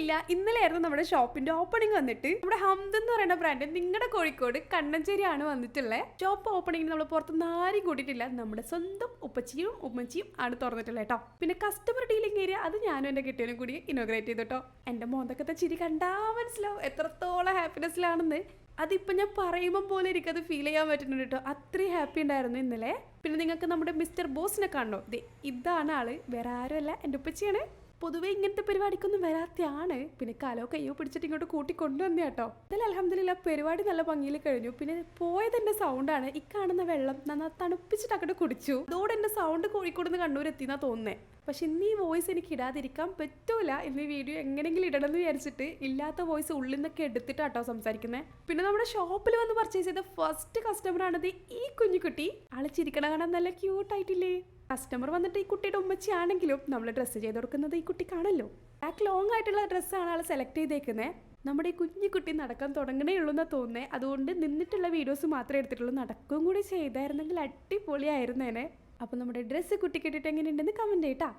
ഇല്ല. ഇന്നലെയായിരുന്നു നമ്മുടെ ഷോപ്പിന്റെ ഓപ്പണിംഗ് വന്നിട്ട്. നമ്മുടെ ഹംദ് എന്ന് പറയുന്ന ബ്രാൻഡ് നിങ്ങളുടെ കോഴിക്കോട് കണ്ണഞ്ചേരിയാണ് വന്നിട്ടുള്ളത് ഷോപ്പ് ഓപ്പണിംഗ് നമ്മൾ പുറത്തുനിന്ന് ആരും കൂട്ടിയിട്ടില്ല. നമ്മുടെ സ്വന്തം ഉപ്പച്ചിയും ഉമ്മച്ചിയും ആണ് തുറന്നിട്ടുള്ളത് കേട്ടോ പിന്നെ കസ്റ്റമർ ഡീലിംഗ് ഏരിയ അത് ഞാനും എന്റെ കെട്ടിയനും കൂടി ഇനോഗ്രേറ്റ് ചെയ്തു കേട്ടോ എന്റെ മോന്തക്കത്തെ ചിരി കണ്ടാ മനസ്സിലാവും എത്രത്തോളം ഹാപ്പിനെസ്സിലാണെന്ന് അതിപ്പോ ഞാൻ പറയുമ്പോൾ പോലെ എനിക്കത് ഫീൽ ചെയ്യാൻ പറ്റുന്നുണ്ട് കേട്ടോ അത്രയും ഹാപ്പി ഉണ്ടായിരുന്നു ഇന്നലെ. പിന്നെ നിങ്ങൾക്ക് നമ്മുടെ മിസ്റ്റർ ബോസിനെ കാണണോ? ഇതാണ് ആൾ. വേറെ ആരുമല്ല. എന്റെ ഉപ്പച്ചിയാണ്. പൊതുവേ ഇങ്ങനത്തെ പരിപാടിക്കൊന്നും വരാത്തയാണ്. പിന്നെ കലോ കയ്യോ പിടിച്ചിട്ട് ഇങ്ങോട്ട് കൂട്ടി കൊണ്ടുവന്നേ കേട്ടോ എന്നാലും അലഹമില്ല പരിപാടി നല്ല ഭംഗിയിൽ കഴിഞ്ഞു. പിന്നെ പോയത് എന്റെ സൗണ്ടാണ് ഈ കാണുന്ന വെള്ളം നന്നാ തണുപ്പിച്ചിട്ട് അങ്ങോട്ട് കുടിച്ചു. അതോടെ എന്റെ സൗണ്ട് കോഴിക്കോട് നിന്ന് കണ്ണൂർ എത്തിന്നാ തോന്നുന്നേ. പക്ഷെ ഇന്ന് ഈ വോയിസ് എനിക്ക് ഇടാതിരിക്കാൻ പറ്റൂല. ഇന്ന് ഈ വീഡിയോ എങ്ങനെയെങ്കിലും ഇടണം എന്ന് വിചാരിച്ചിട്ട് ഇല്ലാത്ത വോയിസ് ഉള്ളിൽ നിന്നൊക്കെ എടുത്തിട്ടാട്ടോ സംസാരിക്കുന്നത് പിന്നെ നമ്മുടെ ഷോപ്പിൽ വന്ന് പർച്ചേസ് ചെയ്ത ഫസ്റ്റ് കസ്റ്റമർ ആണത് ഈ കുഞ്ഞുകുട്ടി. ആൾ ചിരിക്കണ കാണാൻ നല്ല ക്യൂട്ട് ആയിട്ടില്ലേ? കസ്റ്റമർ വന്നിട്ട് ഈ കുട്ടിയുടെ ഉമ്മച്ചിയാണെങ്കിലും നമ്മൾ ഡ്രസ്സ് ചെയ്ത് കൊടുക്കുന്നത് ഈ കുട്ടിക്കാണല്ലോ. ബാക്ക് ലോങ് ആയിട്ടുള്ള ഡ്രസ്സാണ് ആൾ സെലക്ട് ചെയ്തേക്കുന്നത് നമ്മുടെ ഈ കുഞ്ഞു കുട്ടി നടക്കാൻ തുടങ്ങണേ ഉള്ളൂ എന്ന് തോന്നുന്നത് അതുകൊണ്ട് നിന്നിട്ടുള്ള വീഡിയോസ് മാത്രമേ എടുത്തിട്ടുള്ളൂ. നടക്കുകയും കൂടി ചെയ്തായിരുന്നെങ്കിൽ അടിപൊളിയായിരുന്നേനെ. അപ്പോൾ നമ്മുടെ ഡ്രസ്സ് കുട്ടി കിട്ടിയിട്ട് എങ്ങനെയുണ്ടെന്ന് കമന്റ് ചെയ്യട്ടാ